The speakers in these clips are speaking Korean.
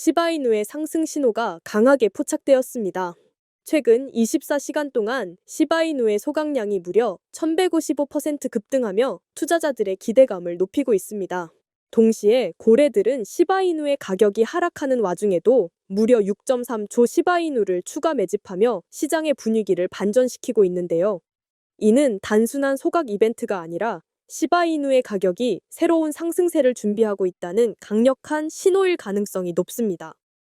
시바이누의 상승 신호가 강하게 포착되었습니다. 최근 24시간 동안 시바이누의 소각량이 무려 1155% 급등하며 투자자들의 기대감을 높이고 있습니다. 동시에 고래들은 시바이누의 가격이 하락하는 와중에도 무려 6.3조 시바이누를 추가 매집하며 시장의 분위기를 반전시키고 있는데요. 이는 단순한 소각 이벤트가 아니라 시바이누의 가격이 새로운 상승세를 준비하고 있다는 강력한 신호일 가능성이 높습니다.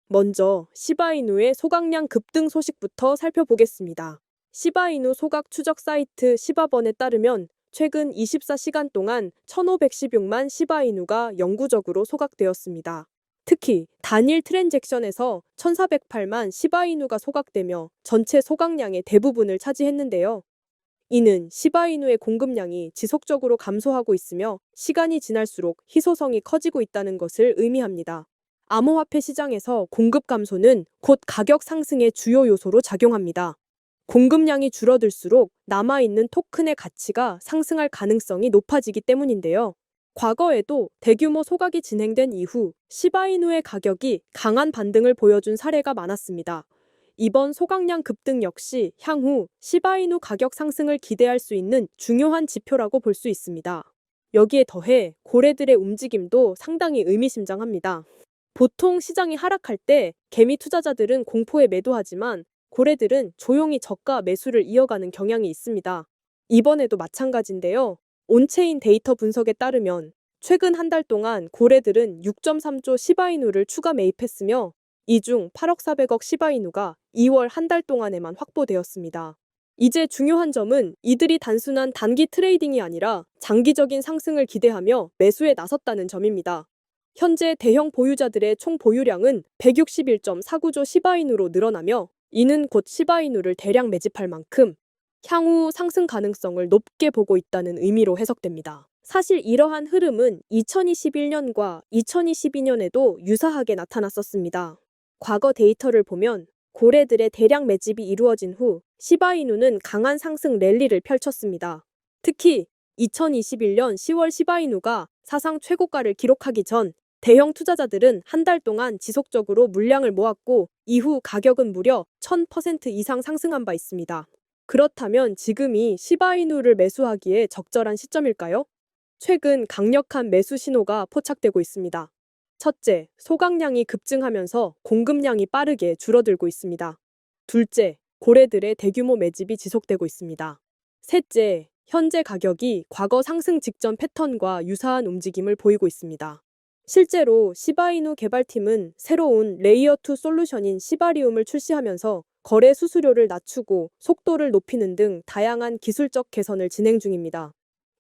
먼저 시바이누의 소각량 급등 소식부터 살펴보겠습니다. 시바이누 소각 추적 사이트 시바번에 따르면 최근 24시간 동안 1516만 시바이누가 영구적으로 소각되었습니다. 특히 단일 트랜잭션에서 1408만 시바이누가 소각되며 전체 소각량의 대부분을 차지했는데요. 이는 시바이누의 공급량이 지속적으로 감소하고 있으며 시간이 지날수록 희소성이 커지고 있다는 것을 의미합니다. 암호화폐 시장에서 공급 감소는 곧 가격 상승의 주요 요소로 작용합니다. 공급량이 줄어들수록 남아있는 토큰의 가치가 상승할 가능성이 높아지기 때문인데요. 과거에도 대규모 소각이 진행된 이후 시바이누의 가격이 강한 반등을 보여준 사례가 많았습니다. 이번 소각량 급등 역시 향후 시바이누 가격 상승을 기대할 수 있는 중요한 지표라고 볼 수 있습니다. 여기에 더해 고래들의 움직임도 상당히 의미심장합니다. 보통 시장이 하락할 때 개미 투자자들은 공포에 매도하지만 고래들은 조용히 저가 매수를 이어가는 경향이 있습니다. 이번에도 마찬가지인데요. 온체인 데이터 분석에 따르면 최근 한 달 동안 고래들은 6.3조 시바이누를 추가 매입했으며 이 중 8억 400억 시바이누가 2월 한 달 동안에만 확보되었습니다. 이제 중요한 점은 이들이 단순한 단기 트레이딩이 아니라 장기적인 상승을 기대하며 매수에 나섰다는 점입니다. 현재 대형 보유자들의 총 보유량은 161.49조 시바이누로 늘어나며 이는 곧 시바이누를 대량 매집할 만큼 향후 상승 가능성을 높게 보고 있다는 의미로 해석됩니다. 사실 이러한 흐름은 2021년과 2022년에도 유사하게 나타났었습니다. 과거 데이터를 보면 고래들의 대량 매집이 이루어진 후 시바이누는 강한 상승 랠리를 펼쳤습니다. 특히 2021년 10월 시바이누가 사상 최고가를 기록하기 전 대형 투자자들은 한 달 동안 지속적으로 물량을 모았고 이후 가격은 무려 1000% 이상 상승한 바 있습니다. 그렇다면 지금이 시바이누를 매수하기에 적절한 시점일까요? 최근 강력한 매수 신호가 포착되고 있습니다. 첫째, 소각량이 급증하면서 공급량이 빠르게 줄어들고 있습니다. 둘째, 고래들의 대규모 매집이 지속되고 있습니다. 셋째, 현재 가격이 과거 상승 직전 패턴과 유사한 움직임을 보이고 있습니다. 실제로 시바이누 개발팀은 새로운 레이어2 솔루션인 시바리움을 출시하면서 거래 수수료를 낮추고 속도를 높이는 등 다양한 기술적 개선을 진행 중입니다.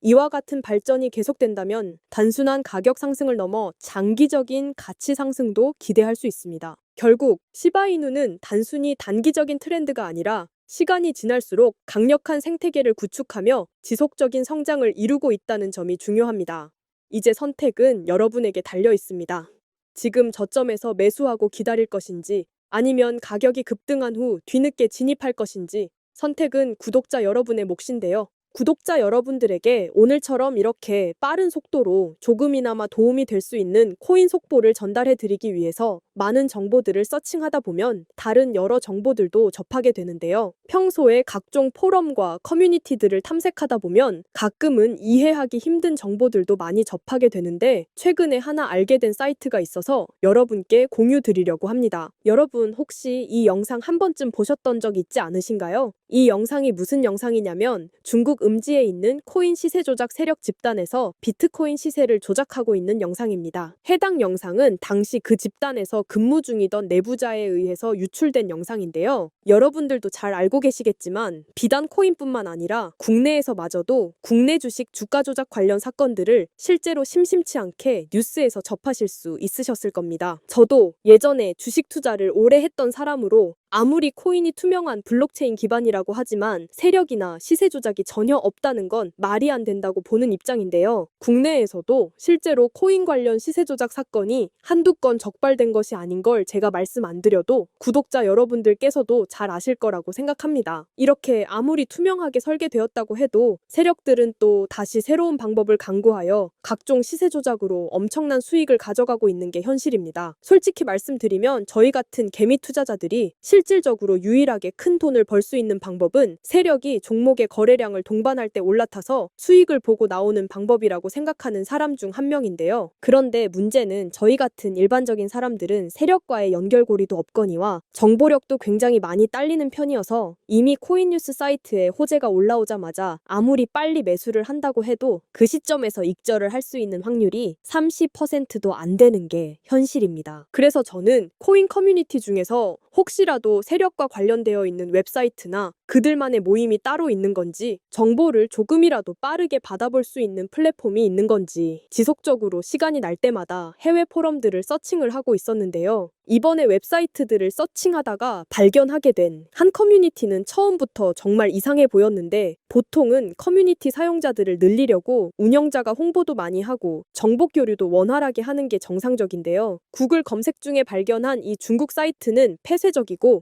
이와 같은 발전이 계속된다면 단순한 가격 상승을 넘어 장기적인 가치 상승도 기대할 수 있습니다. 결국 시바이누는 단순히 단기적인 트렌드가 아니라 시간이 지날수록 강력한 생태계를 구축하며 지속적인 성장을 이루고 있다는 점이 중요합니다. 이제 선택은 여러분에게 달려 있습니다. 지금 저점에서 매수하고 기다릴 것인지 아니면 가격이 급등한 후 뒤늦게 진입할 것인지 선택은 구독자 여러분의 몫인데요. 구독자 여러분들에게 오늘처럼 이렇게 빠른 속도로 조금이나마 도움이 될 수 있는 코인 속보를 전달해 드리기 위해서 많은 정보들을 서칭하다 보면 다른 여러 정보들도 접하게 되는데요. 평소에 각종 포럼과 커뮤니티들을 탐색하다 보면 가끔은 이해하기 힘든 정보들도 많이 접하게 되는데 최근에 하나 알게 된 사이트가 있어서 여러분께 공유 드리려고 합니다. 여러분 혹시 이 영상 한 번쯤 보셨던 적 있지 않으신가요? 이 영상이 무슨 영상이냐면 중국 음지에 있는 코인 시세 조작 세력 집단에서 비트코인 시세를 조작하고 있는 영상입니다. 해당 영상은 당시 그 집단에서 근무 중이던 내부자에 의해서 유출된 영상인데요. 여러분들도 잘 알고 계시겠지만 비단 코인뿐만 아니라 국내에서마저도 국내 주식 주가 조작 관련 사건들을 실제로 심심치 않게 뉴스에서 접하실 수 있으셨을 겁니다. 저도 예전에 주식 투자를 오래 했던 사람으로 아무리 코인이 투명한 블록체인 기반이라고 하지만 세력이나 시세 조작이 전혀 없다는 건 말이 안 된다고 보는 입장인데요. 국내에서도 실제로 코인 관련 시세 조작 사건이 한두 건 적발된 것이 아닌 걸 제가 말씀 안 드려도 구독자 여러분들께서도 잘 아실 거라고 생각합니다. 이렇게 아무리 투명하게 설계되었다고 해도 세력들은 또 다시 새로운 방법을 강구하여 각종 시세 조작으로 엄청난 수익을 가져가고 있는 게 현실입니다. 솔직히 말씀드리면 저희 같은 개미 투자자들이 실 질적으로 유일하게 큰 돈을 벌 수 있는 방법은 세력이 종목의 거래량을 동반할 때 올라타서 수익을 보고 나오는 방법이라고 생각하는 사람 중 한 명인데요. 그런데 문제는 저희 같은 일반적인 사람들은 세력과의 연결고리도 없거니와 정보력도 굉장히 많이 딸리는 편이어서 이미 코인뉴스 사이트에 호재가 올라오자마자 아무리 빨리 매수를 한다고 해도 그 시점에서 익절을 할 수 있는 확률이 30%도 안 되는 게 현실입니다. 그래서 저는 코인 커뮤니티 중에서 혹시라도 세력과 관련되어 있는 웹사이트나 그들만의 모임이 따로 있는 건지 정보를 조금이라도 빠르게 받아볼 수 있는 플랫폼이 있는 건지 지속적으로 시간이 날 때마다 해외 포럼들을 서칭을 하고 있었는데요. 이번에 웹사이트들을 서칭하다가 발견하게 된 한 커뮤니티는 처음부터 정말 이상해 보였는데 보통은 커뮤니티 사용자들을 늘리려고 운영자가 홍보도 많이 하고 정보 교류도 원활하게 하는 게 정상적인데요. 구글 검색 중에 발견한 이 중국 사이트는 폐쇄적이고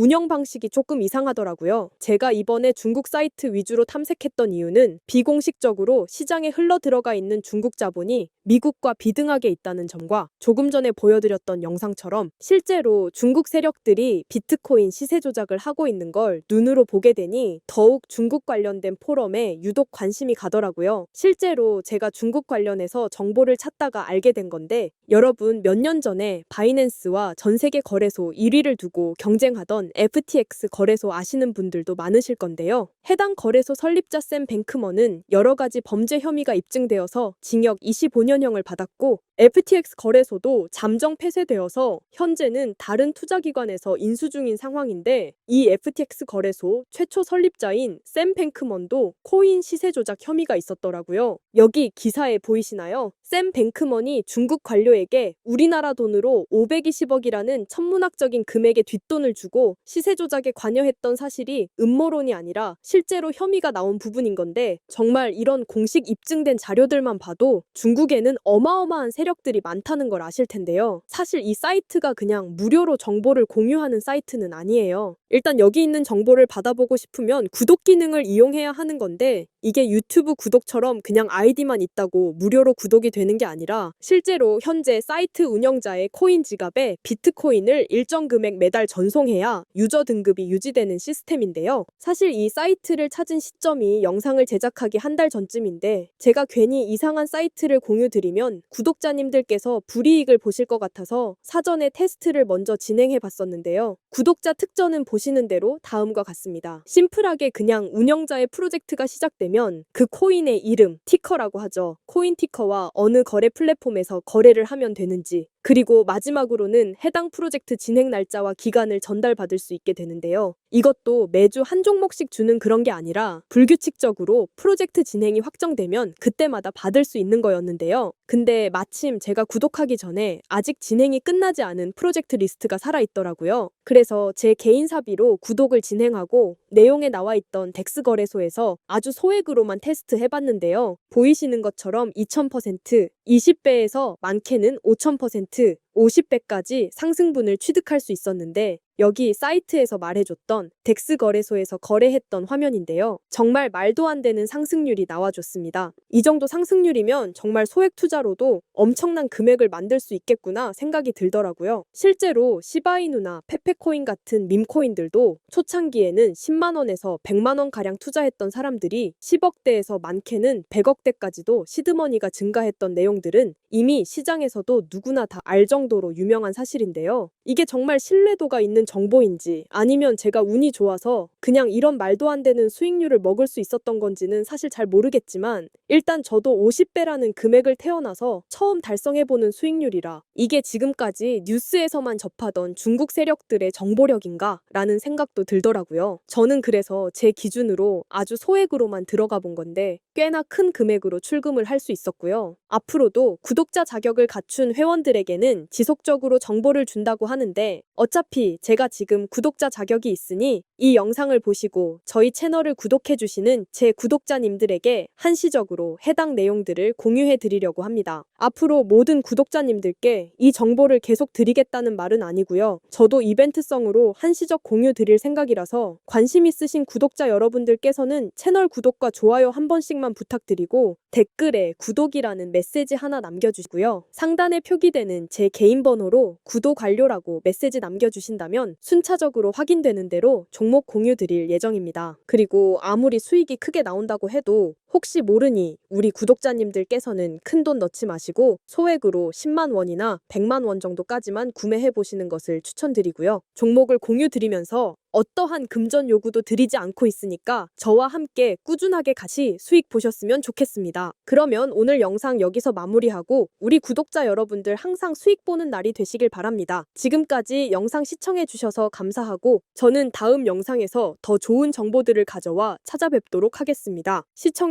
운영 방식이 조금 이상하더라고요. 제가 이번에 중국 사이트 위주로 탐색했던 이유는 비공식적으로 시장에 흘러 들어가 있는 중국 자본이 미국과 비등하게 있다는 점과 조금 전에 보여드렸던 영상처럼 실제로 중국 세력들이 비트코인 시세 조작을 하고 있는 걸 눈으로 보게 되니 더욱 중국 관련된 포럼에 유독 관심이 가더라고요. 실제로 제가 중국 관련해서 정보를 찾다가 알게 된 건데 여러분 몇 년 전에 바이낸스와 전 세계 거래소 1위를 두고 경쟁하던 FTX 거래소 아시는 분들도 많으실 건데요. 해당 거래소 설립자 샘 뱅크먼은 여러 가지 범죄 혐의가 입증되어서 징역 25년형을 받았고 FTX 거래소도 잠정 폐쇄되어서 현재는 다른 투자기관에서 인수 중인 상황인데 이 FTX 거래소 최초 설립자인 샘 뱅크먼도 코인 시세 조작 혐의가 있었더라고요. 여기 기사에 보이시나요? 샘 뱅크먼이 중국 관료에게 우리나라 돈으로 520억이라는 천문학적인 금액의 뒷돈을 주고 시세 조작에 관여했던 사실이 음모론이 아니라 실제로 혐의가 나온 부분인 건데 정말 이런 공식 입증된 자료들만 봐도 중국에는 어마어마한 세력들이 많다는 걸 아실 텐데요. 사실 이 사이트가 그냥 무료로 정보를 공유하는 사이트는 아니에요. 일단 여기 있는 정보를 받아보고 싶으면 구독 기능을 이용해야 하는 건데 이게 유튜브 구독처럼 그냥 아이디만 있다고 무료로 구독이 되는 게 아니라 실제로 현재 사이트 운영자의 코인 지갑에 비트코인을 일정 금액 매달 전송해야 유저 등급이 유지되는 시스템인데요. 사실 이 사이트를 찾은 시점이 영상을 제작하기 한 달 전쯤인데 제가 괜히 이상한 사이트를 공유드리면 구독자님들께서 불이익을 보실 것 같아서 사전에 테스트를 먼저 진행해 봤었는데요. 구독자 특전은 보시는 대로 다음과 같습니다. 심플하게 그냥 운영자의 프로젝트가 시작되면 그 코인의 이름, 티커라고 하죠. 코인 티커와 어느 거래 플랫폼에서 거래를 하면 되는지, 그리고 마지막으로는 해당 프로젝트 진행 날짜와 기간을 전달받을 수 있게 되는데요. 이것도 매주 한 종목씩 주는 그런 게 아니라 불규칙적으로 프로젝트 진행이 확정되면 그때마다 받을 수 있는 거였는데요. 근데 마침 제가 구독하기 전에 아직 진행이 끝나지 않은 프로젝트 리스트가 살아있더라고요. 그래서 제 개인 사비로 구독을 진행하고 내용에 나와 있던 덱스 거래소에서 아주 소액으로만 테스트 해봤는데요. 보이시는 것처럼 2000%, 20배에서 많게는 5000%, 50배까지 상승분을 취득할 수 있었는데 여기 사이트에서 말해줬던 덱스 거래소에서 거래했던 화면인데요. 정말 말도 안 되는 상승률이 나와줬습니다. 이 정도 상승률이면 정말 소액 투자로도 엄청난 금액을 만들 수 있겠구나 생각이 들더라고요. 실제로 시바이누나 페페코인 같은 밈코인들도 초창기에는 10만원에서 100만원 가량 투자했던 사람들이 10억대에서 많게는 100억대까지도 시드머니가 증가했던 내용들은 이미 시장에서도 누구나 다 알 정도로 유명한 사실인데요. 이게 정말 신뢰도가 있는 정보인지 아니면 제가 운이 좋아서 그냥 이런 말도 안 되는 수익률을 먹을 수 있었던 건지는 사실 잘 모르겠지만 일단 저도 50배라는 금액을 태어나서 처음 달성해보는 수익률이라 이게 지금까지 뉴스에서만 접하던 중국 세력들의 정보력인가 라는 생각도 들더라고요. 저는 그래서 제 기준으로 아주 소액으로만 들어가 본 건데 꽤나 큰 금액으로 출금을 할 수 있었고요. 앞으로도 구독 자 자격을 갖춘 회원들에게는 지속적으로 정보를 준다고 하는 하는데 어차피 제가 지금 구독자 자격이 있으니 이 영상을 보시고 저희 채널을 구독해 주시는 제 구독자님들에게 한시적으로 해당 내용들을 공유해 드리려고 합니다. 앞으로 모든 구독자님들께 이 정보를 계속 드리겠다는 말은 아니고요. 저도 이벤트성으로 한시적 공유 드릴 생각이라서 관심 있으신 구독자 여러분들께서는 채널 구독과 좋아요 한 번씩만 부탁드리고 댓글에 구독이라는 메시지 하나 남겨 주시고요. 상단에 표기되는 제 개인 번호로 구독 완료라고 메시지 남겨주신다면 순차적으로 확인되는 대로 종목 공유 드릴 예정입니다. 그리고 아무리 수익이 크게 나온다고 해도 혹시 모르니 우리 구독자님들께서는 큰 돈 넣지 마시고 소액으로 10만 원이나 100만 원 정도까지만 구매해 보시는 것을 추천드리고요. 종목을 공유 드리면서 어떠한 금전 요구도 드리지 않고 있으니까 저와 함께 꾸준하게 같이 수익 보셨으면 좋겠습니다. 그러면 오늘 영상 여기서 마무리하고 우리 구독자 여러분들 항상 수익 보는 날이 되시길 바랍니다. 지금까지 영상 시청해 주셔서 감사하고 저는 다음 영상에서 더 좋은 정보들을 가져와 찾아뵙도록 하겠습니다.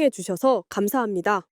주셔서 감사합니다.